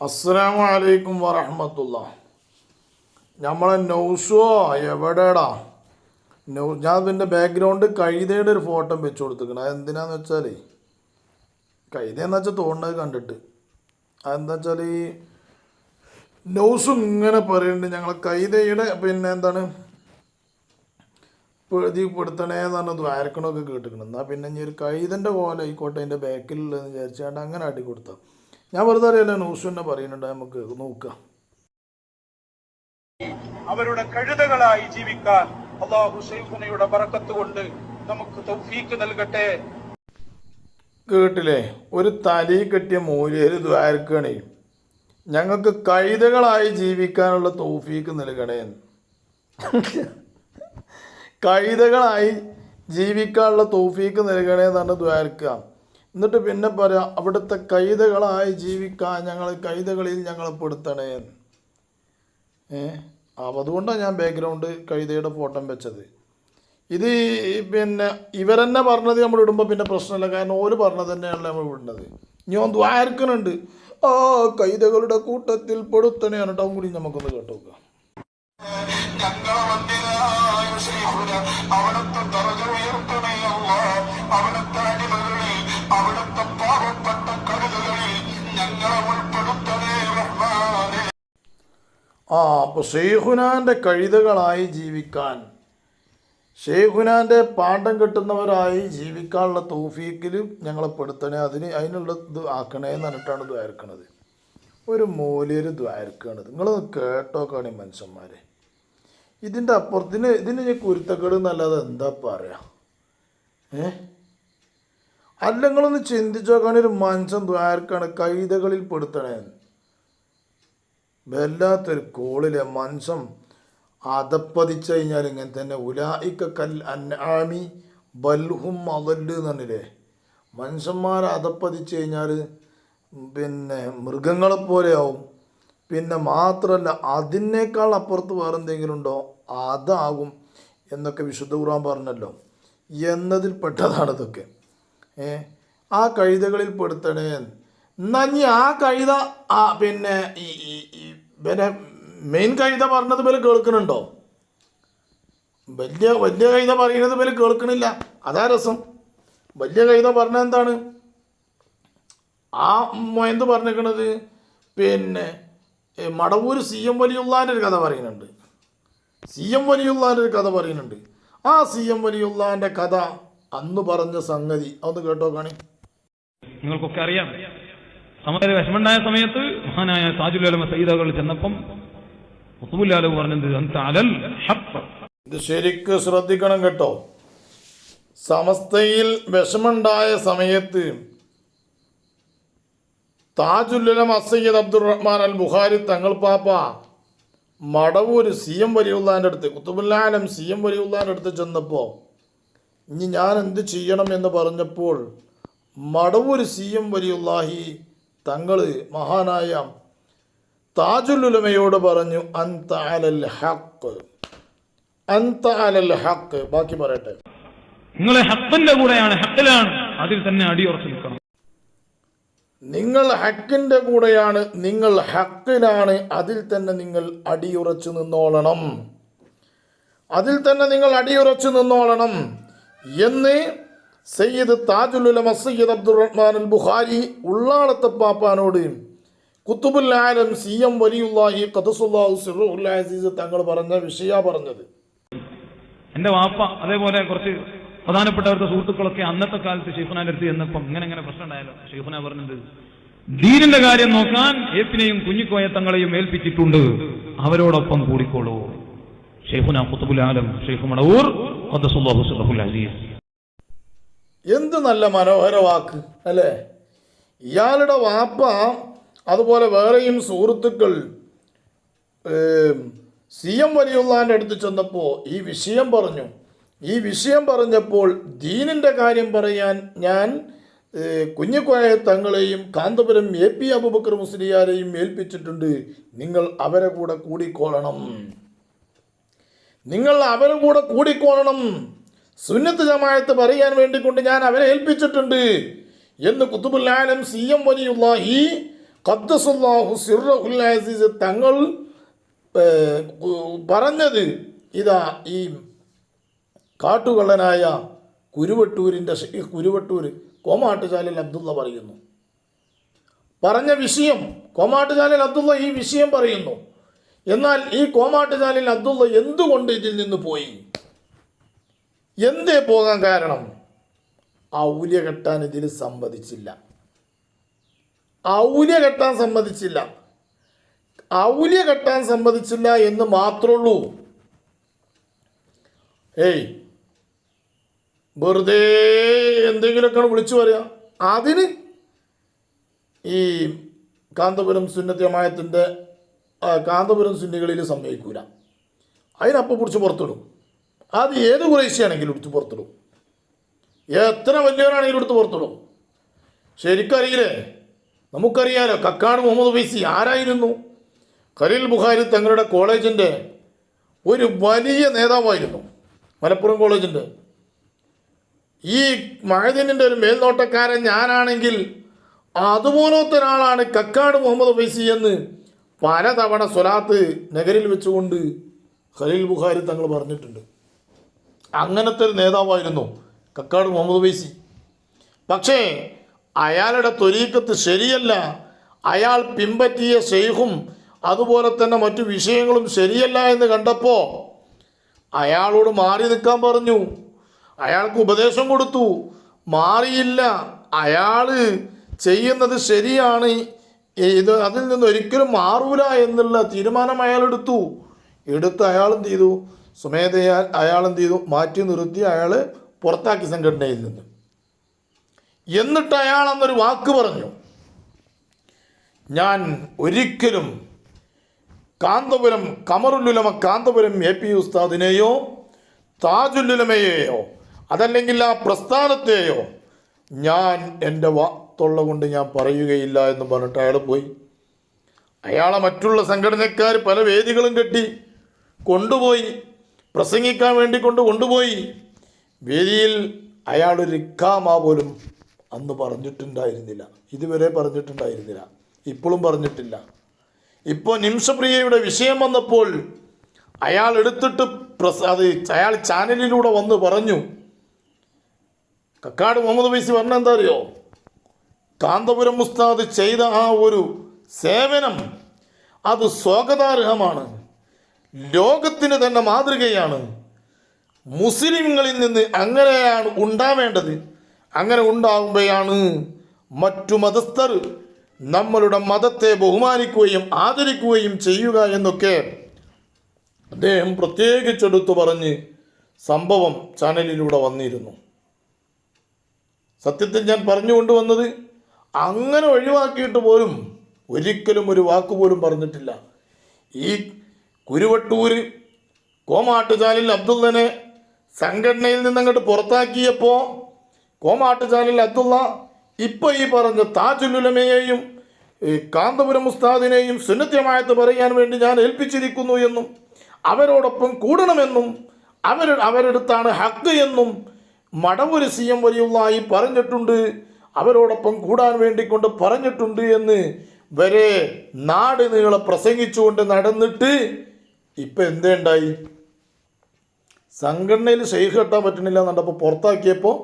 അസ്സലാമു അലൈക്കും വറഹമത്തുള്ള. നമ്മളെ നൗസോ എവിടെടാ? നൗ ഞാൻ ഇതിന്റെ ബാക്ക്ഗ്രൗണ്ട് കഴുതയുടെ ഒരു ഫോട്ടോ വെച്ച് കൊടുത്തിരിക്കണം. അതെന്തിനാന്ന് വെച്ചാൽ കഴുതയെന്ന് വെച്ചാൽ തോന്നുന്നത് കണ്ടിട്ട്. അതെന്താ വെച്ചാൽ ഈ നൗസും ഇങ്ങനെ പറയുന്നുണ്ട് ഞങ്ങൾ കൈതയുടെ പിന്നെ എന്താണ് പ്രതിപ്പെടുത്തണേ എന്ന് പറഞ്ഞത് വരക്കണമൊക്കെ കേട്ടിരിക്കണം. എന്നാൽ പിന്നെ ഈ ഒരു കൈതന്റെ പോലെ ആയിക്കോട്ടെ അതിന്റെ ബാക്കിലുള്ളതെന്ന് വിചാരിച്ചാണ്ട് അങ്ങനെ അടി കൊടുത്താൽ ഞാൻ വെറുതെ അറിയാലോ ന്യൂസ് തന്നെ പറയുന്നുണ്ട് നമുക്ക് നോക്കാം. അവരുടെ കഴുതകളായി ജീവിക്കാൻ അള്ളാഹു ഷെയ്ഖുനയുടെ ബറക്കത്ത് കൊണ്ട് നമുക്ക് തൗഫീക്ക് നൽകട്ടെ. കേട്ടില്ലേ? ഒരു തലി കെട്ടിയ മൂല്യര് ദ്വാരക്കണേ ഞങ്ങൾക്ക് കഴുതകളായി ജീവിക്കാനുള്ള തൗഫീക്ക് നൽകണേ. കഴുതകളായി ജീവിക്കാനുള്ള തൗഫീക്ക് നൽകണേ എന്നാണ് ദ്വാരക്കുക എന്നിട്ട് പിന്നെ പറയാം അവിടുത്തെ കൈതകളായി ജീവിക്കാൻ ഞങ്ങൾ കൈതകളിൽ ഞങ്ങൾ പെടുത്തണേ. ഏ അതുകൊണ്ടാണ് ഞാൻ ബാക്ക്ഗ്രൗണ്ട് കൈതയുടെ ഫോട്ടോ വെച്ചത്. ഇത് പിന്നെ ഇവരെന്നെ പറഞ്ഞത് നമ്മൾ ഇടുമ്പോൾ പിന്നെ പ്രശ്നമില്ല കാരണം ഓര് പറഞ്ഞത് തന്നെയാണ് നമ്മൾ വിടുന്നത് ഒന്ന് ദ്വാരക്കനുണ്ട് ആ കൈതകളുടെ കൂട്ടത്തിൽ പെടുത്തണേ കേട്ടോ കൂടി നമുക്കൊന്ന് കേട്ടു നോക്കാം ആ അപ്പോൾ ഷെയ്ഖുനാന്റെ കഴുതകളായി ജീവിക്കാൻ ഷെയ്ഖുനാന്റെ പാഠം കിട്ടുന്നവരായി ജീവിക്കാനുള്ള തോഫീക്കിലും ഞങ്ങളെ പെടുത്തണേ അതിന് അതിനുള്ള ഇത് ആക്കണേ എന്ന് പറഞ്ഞിട്ടാണ് ദ്വാരക്കണത് ഒരു മൂല്യര് ദ്വാരക്കണത് നിങ്ങളൊന്ന് കേട്ടോക്കാണ് ഈ മനുഷ്യന്മാരെ. ഇതിന്റെ അപ്പുറത്തിന് ഇതിന് കുരുത്തക്കേട് എന്നല്ലാതെ എന്താ പറയാ? ഏ? അല്ല നിങ്ങളൊന്ന് നോക്കാൻ ഒരു മനുഷ്യൻ ദ്വാരക്കാണ് കൈതകളിൽ പെടുത്തണേ? വല്ലാത്തൊരു കോളിലെ മനുഷ്യൻ അതപ്പതിച്ചു കഴിഞ്ഞാൽ ഇങ്ങനെ തന്നെ ഉലായിക്ക കൽ അന്നാമി ബൽഹും അതല്ലു എന്നില്ലേ മനുഷ്യന്മാർ അതപ്പതിച്ചു കഴിഞ്ഞാൽ പിന്നെ മൃഗങ്ങളെ പോലെയാവും. പിന്നെ മാത്രമല്ല അതിനേക്കാൾ അപ്പുറത്ത് വേറെ എന്തെങ്കിലും ഉണ്ടോ? അതാകും എന്നൊക്കെ വിശുദ്ധ ഖുർആൻ പറഞ്ഞല്ലോ. എന്നതിൽ പെട്ടതാണ് ഇതൊക്കെ ഏ? ആ കഴുതകളിൽ പെടുത്തണേ. എന്നാ ഇനി ആ കഴുത ആ പിന്നെ പിന്നെ മെയിൻ കഴുത പറഞ്ഞത് പോലെ കേൾക്കുന്നുണ്ടോ? വലിയ വലിയ കഴുത പറയുന്നത് പോലെ കേൾക്കണില്ല. അതാ രസം. വലിയ കഴുത പറഞ്ഞ എന്താണ്? ആ മൊയന്ത് പറഞ്ഞിരിക്കണത് പിന്നെ മടവൂർ സി എം വലിയുള്ളാന്റെ ഒരു കഥ പറയുന്നുണ്ട്. സി എം വലിയുള്ളാന്റെ ഒരു കഥ പറയുന്നുണ്ട്. ആ സി എം വലിയുള്ളാന്റെ കഥ അന്ന് പറഞ്ഞ സംഗതി. അതൊന്ന് കേട്ടോ കാണി. നിങ്ങൾക്കൊക്കെ അറിയാം. സമയ വിഷമുണ്ടായ സമയത്ത് മഹാനായ താജുലമ സയ്യിദകൾ ചെന്നപ്പം മുത്തുബുല്ലാലു പറഞ്ഞത്. ഇത് ശരിക്ക് ശ്രദ്ധിക്കണം കേട്ടോ. സമസ്തയിൽ വിഷമുണ്ടായ സമയത്ത് താജുല്ലം അസയ്യദ് അബ്ദുറഹ്മാൻ അൽ ബുഖാരി തങ്ങൾ പാപ്പ മടവൂർ സി എം വലിയുള്ളാന്റെ അടുത്ത് കുത്തുബുല്ലാലം സി എം വലിയുള്ളാന്റെ അടുത്ത് ചെന്നപ്പോൾ ഇനി ഞാൻ എന്ത് ചെയ്യണം എന്ന് പറഞ്ഞപ്പോൾ മടവൂർ സി എം വലിയുള്ളാഹി തങ്ങൾ മഹാനായ താജുല്ലുലമയോട് പറഞ്ഞു അലൽ ഹക്ക് അലൽ ഹക്ക് ബാക്കി പറയട്ടെ. നിങ്ങളെ ഹക്കിന്റെ കൂടെയാണ് ഹക്കിലാണ്. അതിൽ തന്നെ അടിയുറച്ചു നിൽക്കണം. നിങ്ങൾ ഹക്കിന്റെ കൂടെയാണ് നിങ്ങൾ ഹക്കിലാണ്. അതിൽ തന്നെ നിങ്ങൾ അടിയുറച്ചു നിന്നോളണം. അതിൽ തന്നെ നിങ്ങൾ അടിയുറച്ചു നിന്നോളണം. എന്ന് സയ്യിദ് താജുലുലമ സയ്യിദ് അബ്ദുറഹ്മാൻ അൽ ബുഖാരി ഉള്ളാളത്തെ പാപ്പാനോട് കുത്തുബുൽ സി എം വലിയുല്ലാഹി ഖദസുല്ലാഹു തങ്ങൾ പറഞ്ഞ വിഷയ പറഞ്ഞത്. എന്റെ വാപ്പ അതേപോലെ കുറച്ച് പ്രധാനപ്പെട്ടവരുടെ സുഹൃത്തുക്കളൊക്കെ അന്നത്തെ കാലത്ത് ഷെയ്ഖുനാന്റെ അടുത്ത് എന്നപ്പം ഇങ്ങനെ ഇങ്ങനെ പ്രശ്നം ഉണ്ടായാലോ ഷെയ്ഫുന പറഞ്ഞത് ദീനിന്റെ കാര്യം നോക്കാൻ ഏപ്പിനെയും കുഞ്ഞിക്കോയ തങ്ങളെയും ഏൽപ്പിച്ചിട്ടുണ്ട്. അവരോടൊപ്പം കൂടിക്കോളൂ. ഷെയ്ഖുന ഖുതുബുൽ ആലം ഷെയ്ഖ് മണവൂർ അസീസ് എന്ത് നല്ല മനോഹര വാക്ക് അല്ലേ? ഇയാളുടെ വാപ്പ അതുപോലെ വേറെയും സുഹൃത്തുക്കൾ സി എം വലിയുള്ളാന്റെ അടുത്ത് ചെന്നപ്പോൾ ഈ വിഷയം പറഞ്ഞു. ഈ വിഷയം പറഞ്ഞപ്പോൾ ദീനിന്റെ കാര്യം പറയാൻ ഞാൻ കുഞ്ഞിക്കോയ തങ്ങളെയും കാന്തപുരം എ പി അബുബക്കർ മുസ്ലിയാരെയും ഏൽപ്പിച്ചിട്ടുണ്ട്. നിങ്ങൾ അവരെ കൂടെ കൂടിക്കോളണം. നിങ്ങൾ അവരും കൂടെ കൂടിക്കോണം സുന്നത്ത് ജമായത്ത് പറയാൻ വേണ്ടി കൊണ്ട് ഞാൻ അവരെ ഏൽപ്പിച്ചിട്ടുണ്ട്. എന്ന് കുത്തുബുല്ലാലം സി എം വലിയുള്ള ഈ ഖദ്ദസുല്ലാഹു സിർറഹുൽ അസീസ് തങ്ങൾ പറഞ്ഞത്. ഇതാ ഈ കാട്ടുകള്ളനായ കുരുവട്ടൂരിന്റെ കുരുവട്ടൂർ കോമാട്ടുചാലിൽ അബ്ദുള്ള പറയുന്നു. പറഞ്ഞ വിഷയം കോമാട്ടുചാലിൽ അബ്ദുള്ള ഈ വിഷയം പറയുന്നു. എന്നാൽ ഈ കോമാട്ടുചാലിൽ അബ്ദുള്ള എന്തുകൊണ്ട് ഇതിൽ നിന്ന് പോയി? എന്തേ പോകാൻ കാരണം? ഔല്യ കെട്ടാൻ ഇതിൽ സമ്മതിച്ചില്ല. ഔല്യ കെട്ടാൻ സമ്മതിച്ചില്ല. ഔല്യ കെട്ടാൻ സമ്മതിച്ചില്ല എന്ന് മാത്രമുള്ളൂ. ഏയ് വെറുതെ എന്തെങ്കിലുമൊക്കെ വിളിച്ചു പറയാം. അതിന് ഈ കാന്തപുരം സുന്നത്യമായത്തിന്റെ കാന്തപുരം സുന്നികളിൽ സമ്മതിക്കൂല. അതിനപ്പം പിടിച്ച് പുറത്തിടും. അത് ഏത് കുറേശ്ശിയാണെങ്കിലും എടുത്ത് പുറത്തിടും. എത്ര വലിയവരാണെങ്കിലും എടുത്ത് പുറത്തിടും. ശരിക്കറിയില്ലേ? നമുക്കറിയാലോ കക്കാട് മുഹമ്മദ് ഫൈസി ആരായിരുന്നു? ഖലീൽ ബുഖാരി തങ്ങളുടെ കോളേജിന്റെ ഒരു വലിയ നേതാവായിരുന്നു. മലപ്പുറം കോളേജിന്റെ ഈ മഴദിനിന്റെ ഒരു മേൽനോട്ടക്കാരൻ ഞാനാണെങ്കിൽ അതുപോലത്തെ ഒരാളാണ് കക്കാട് മുഹമ്മദ് ഫൈസി എന്ന് പലതവണ സ്വലാത്ത് നഗരിൽ വെച്ചുകൊണ്ട് ഖലീൽ ബുഖാരി തങ്ങൾ പറഞ്ഞിട്ടുണ്ട്. അങ്ങനത്തെ ഒരു നേതാവായിരുന്നു കക്കാട് മുഹമ്മദ് വൈസി പക്ഷേ അയാളുടെ ത്വരീക്കത്ത് ശരിയല്ല അയാൾ പിമ്പറ്റിയ ഷെയ്ഖും അതുപോലെ തന്നെ മറ്റു വിഷയങ്ങളും ശരിയല്ല എന്ന് കണ്ടപ്പോൾ അയാളോട് മാറി നിൽക്കാൻ പറഞ്ഞു. അയാൾക്ക് ഉപദേശം കൊടുത്തു. മാറിയില്ല അയാൾ ചെയ്യുന്നത് ശരിയാണ് ഇത് അതിൽ നിന്ന് ഒരിക്കലും മാറൂല എന്നുള്ള തീരുമാനം അയാൾ എടുത്തു എടുത്ത് എന്ത് ചെയ്തു? സ്വമേധയാൽ അയാൾ എന്ത് ചെയ്തു? മാറ്റി നിർത്തി അയാൾ പുറത്താക്കി സംഘടനയിൽ നിന്ന്. എന്നിട്ട് അയാൾ അന്നൊരു വാക്ക് പറഞ്ഞു. ഞാൻ ഒരിക്കലും കാന്തപുരം കമറുല്ലുലമ കാന്തപുരം എ പി ഉസ്താദിനെയോ താജുല്ലുലമയെയോ അതല്ലെങ്കിൽ ആ പ്രസ്ഥാനത്തെയോ ഞാൻ എന്റെ വാത്തുള്ള കൊണ്ട് ഞാൻ പറയുകയില്ല എന്ന് പറഞ്ഞിട്ട് അയാൾ പോയി. അയാളെ മറ്റുള്ള സംഘടനക്കാർ പല വേദികളും കെട്ടി കൊണ്ടുപോയി. പ്രസംഗിക്കാൻ വേണ്ടി കൊണ്ട് കൊണ്ടുപോയി. വേദിയിൽ അയാളൊരു ഇക്കാമ പോലും അന്ന് പറഞ്ഞിട്ടുണ്ടായിരുന്നില്ല. ഇതുവരെ പറഞ്ഞിട്ടുണ്ടായിരുന്നില്ല. ഇപ്പോഴും പറഞ്ഞിട്ടില്ല. ഇപ്പോൾ നിംസപ്രിയയുടെ വിഷയം വന്നപ്പോൾ അയാൾ എടുത്തിട്ട് പ്രസ് അത് അയാൾ ചാനലിലൂടെ വന്ന് പറഞ്ഞു. കക്കാട് മുഹമ്മദ് ബൈസി പറഞ്ഞ എന്താ അറിയോ? കാന്തപുരം മുസ്താദ് ചെയ്ത ആ ഒരു സേവനം അത് സ്വാഗതാർഹമാണ്. ലോകത്തിന് തന്നെ മാതൃകയാണ്. മുസ്ലിങ്ങളിൽ നിന്ന് അങ്ങനെയാണ് ഉണ്ടാവേണ്ടത്. അങ്ങനെ ഉണ്ടാകുമ്പോഴാണ് മറ്റു മതസ്ഥർ നമ്മളുടെ മതത്തെ ബഹുമാനിക്കുകയും ആദരിക്കുകയും ചെയ്യുക എന്നൊക്കെ അദ്ദേഹം പ്രത്യേകിച്ചെടുത്തു പറഞ്ഞ് സംഭവം ചാനലിലൂടെ വന്നിരുന്നു. സത്യത്തിൽ ഞാൻ പറഞ്ഞു കൊണ്ടുവന്നത് അങ്ങനെ ഒഴിവാക്കിയിട്ട് പോലും ഒരിക്കലും ഒരു വാക്കുപോലും പറഞ്ഞിട്ടില്ല. ഈ കുരുവട്ടൂർ കോമാട്ടുചാലിൽ അബ്ദുള്ളനെ സംഘടനയിൽ നിന്നങ്ങോട്ട് പുറത്താക്കിയപ്പോൾ കോമാട്ടുചാലിൽ അബ്ദുള്ള ഇപ്പോൾ ഈ പറഞ്ഞ താജുലുലമയെയും കാന്തപുരം ഉസ്താദിനെയും സുന്നദ്ധ്യമായത് പറയാൻ വേണ്ടി ഞാൻ ഏൽപ്പിച്ചിരിക്കുന്നു എന്നും അവരോടൊപ്പം കൂടണമെന്നും അവർ അവരെടുത്താണ് ഹക്ക് എന്നും മടവൊരു സി എം വലിയുള്ളായി പറഞ്ഞിട്ടുണ്ട്. അവരോടൊപ്പം കൂടാൻ വേണ്ടി കൊണ്ട് പറഞ്ഞിട്ടുണ്ട് എന്ന് വരെ നാട് നീളെ പ്രസംഗിച്ചുകൊണ്ട് നടന്നിട്ട് ഇപ്പം എന്തേണ്ടായി സംഘടനയിൽ ഷെയ്ഖ് കെട്ടാൻ പറ്റണില്ല എന്നുണ്ടപ്പോൾ പുറത്താക്കിയപ്പോൾ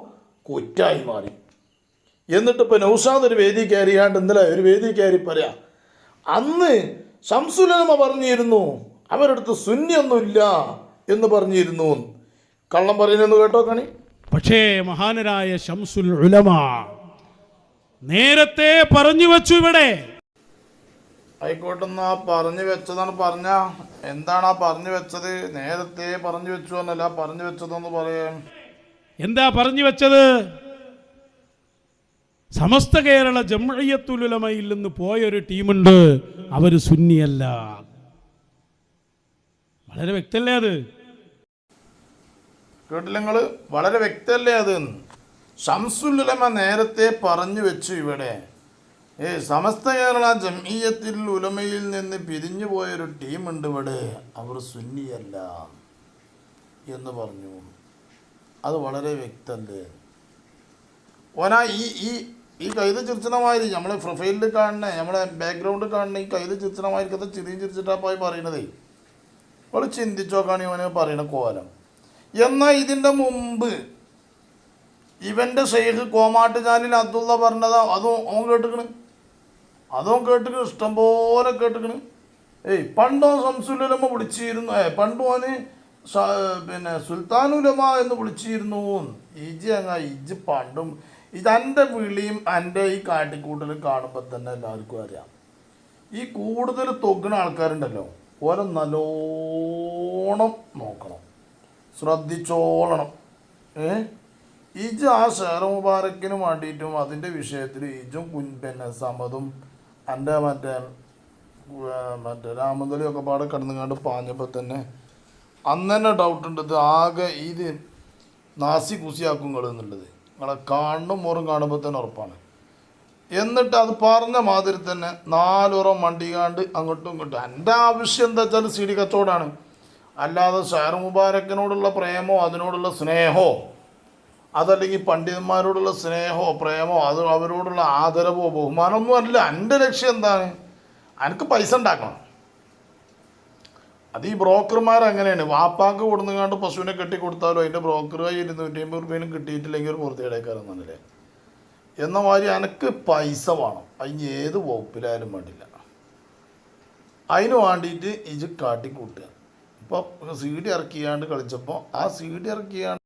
കുറ്റായി മാറി. എന്നിട്ട് ഇപ്പം നൗഷാദ് ഒരു വേദി കയറിയാണ്ട് എന്തല്ല ഒരു വേദി കയറി പറയാം അന്ന് ശംസുലമ പറഞ്ഞിരുന്നു അവരടുത്ത് ശൂന്യൊന്നുമില്ല എന്ന് പറഞ്ഞിരുന്നു. കള്ളം പറയുന്നെന്ന് കേട്ടോ കണി. പക്ഷേ മഹാനരായ ശംസുൽ ഉലമ നേരത്തെ പറഞ്ഞു വെച്ചു ഇവിടെ. ആയിക്കോട്ടെ എന്നാ പറഞ്ഞു വെച്ചതാണ് പറഞ്ഞ. എന്താണ് പറഞ്ഞു വെച്ചത്? നേരത്തെ പറഞ്ഞു വെച്ചു എന്നല്ല പറഞ്ഞു വെച്ചതെന്ന് പറയാം. എന്താ പറഞ്ഞു വെച്ചത്? സമസ്ത കേരള ജമ്മയത്തുലമയിൽ നിന്ന് പോയൊരു ടീമുണ്ട്. അവർ സുന്നിയല്ല. വളരെ വ്യക്തല്ലേ അത്? കേട്ടില്ല നിങ്ങൾ? വളരെ വ്യക്തമല്ലേ അത്? ഷംസുലുലമ നേരത്തെ പറഞ്ഞു വെച്ചു ഇവിടെ. ഏ സമസ്ത കേരള ജമീയത്തിൽ ഉലമയിൽ നിന്ന് പിരിഞ്ഞു പോയൊരു ടീമുണ്ട് ഇവിടെ. അവർ സുന്നിയല്ല എന്ന് പറഞ്ഞു. അത് വളരെ വ്യക്തമല്ലേ ഓനാ ഈ ഈ ഈ കൈത് ചിരിച്ചണമാതിരി നമ്മളെ പ്രൊഫൈലിൽ കാണുന്ന നമ്മളെ ബാക്ക്ഗ്രൗണ്ട് കാണുന്ന ഈ കൈത് ചിരിച്ചണമായിരിക്കത്തെ ചിരിയും ചിരിച്ചിട്ടാപ്പായി പറയണതേ. അവൾ ചിന്തിച്ചോക്കാണ് ഇവന് പറയണ കോലം. എന്നാൽ ഇതിന്റെ മുമ്പ് ഇവന്റെ ഷെയ്ഖ് കോമാട്ട് ചാലിൽ അബ്ദുള്ള പറഞ്ഞതാ അതും ഓൻ കേട്ടിക്കണ്. അതും കേട്ടിക്കണ് ഇഷ്ടംപോലെ കേട്ടിക്കണ്. ഏയ് പണ്ടോ സംസുലമ വിളിച്ചിരുന്നു. ഏ പണ്ട് ഓന് പിന്നെ സുൽത്താനുലമ എന്ന് വിളിച്ചിരുന്നു. ഇജ് അങ്ങ ഇജ് പണ്ടും ഇതെന്റെ വിളിയും എന്റെ ഈ കാട്ടിക്കൂട്ടലും കാണുമ്പോൾ തന്നെ എല്ലാവർക്കും അറിയാം. ഈ കൂടുതൽ തൊക്കുന്ന ആൾക്കാരുണ്ടല്ലോ ഓരോ നല്ലോണം നോക്കണം. ശ്രദ്ധിച്ചോളണം. ഏ? ഇജ് ആ ഷെയർ മുബാറക്കിന് വേണ്ടിയിട്ടും അതിന്റെ വിഷയത്തിൽ ഇജും കുൻ പിന്നെ സമതും എന്റെ മറ്റേ മറ്റേ രാമന്തലിയും പാടെ കിടന്നുകൊണ്ട് പാഞ്ഞപ്പോൾ തന്നെ അന്ന് തന്നെ ഡൗട്ട് ഉണ്ടത് ആകെ ഇത് നാസി കുസിയാക്കും എന്നുള്ളത്. നിങ്ങളെ കാണും മോറും കാണുമ്പോൾ തന്നെ ഉറപ്പാണ്. എന്നിട്ട് അത് പറഞ്ഞ മാതിരി തന്നെ നാലുറം വണ്ടികാണ്ട് അങ്ങോട്ടും ഇങ്ങോട്ടും. എന്റെ ആവശ്യം എന്താ വെച്ചാൽ സി ഡി കച്ചവടമാണ്. അല്ലാതെ ഷെയർ മുബാരക്കിനോടുള്ള പ്രേമോ അതിനോടുള്ള സ്നേഹമോ അതല്ലെങ്കിൽ പണ്ഡിതന്മാരോടുള്ള സ്നേഹമോ പ്രേമോ അത് അവരോടുള്ള ആദരവോ ബഹുമാനമൊന്നും അല്ല. എന്റെ ലക്ഷ്യം എന്താണ്? എനിക്ക് പൈസ ഉണ്ടാക്കണം. അത് ഈ ബ്രോക്കർമാർ അങ്ങനെയാണ്. വാപ്പാക്ക് കൊടുന്നുകാണ്ട് പശുവിനെ കെട്ടി കൊടുത്താലും അതിന്റെ ബ്രോക്കർ ഇരുന്നൂറ്റി അമ്പത് കിട്ടിയിട്ടില്ലെങ്കിൽ ഒരു പൂർത്തിയടക്കാരെന്നല്ലേ എന്ന മാതിരി എനിക്ക് പൈസ വേണം. അതിന് ഏത് വകുപ്പിലായാലും വേണ്ടില്ല. അതിന് വേണ്ടിയിട്ട് ഇത് കാട്ടിക്കൂട്ടുക. ഇപ്പോൾ സി ഡി ഇറക്കിയാണ്ട് കളിച്ചപ്പോൾ ആ സി ഡി ഇറക്കിയാണ്ട്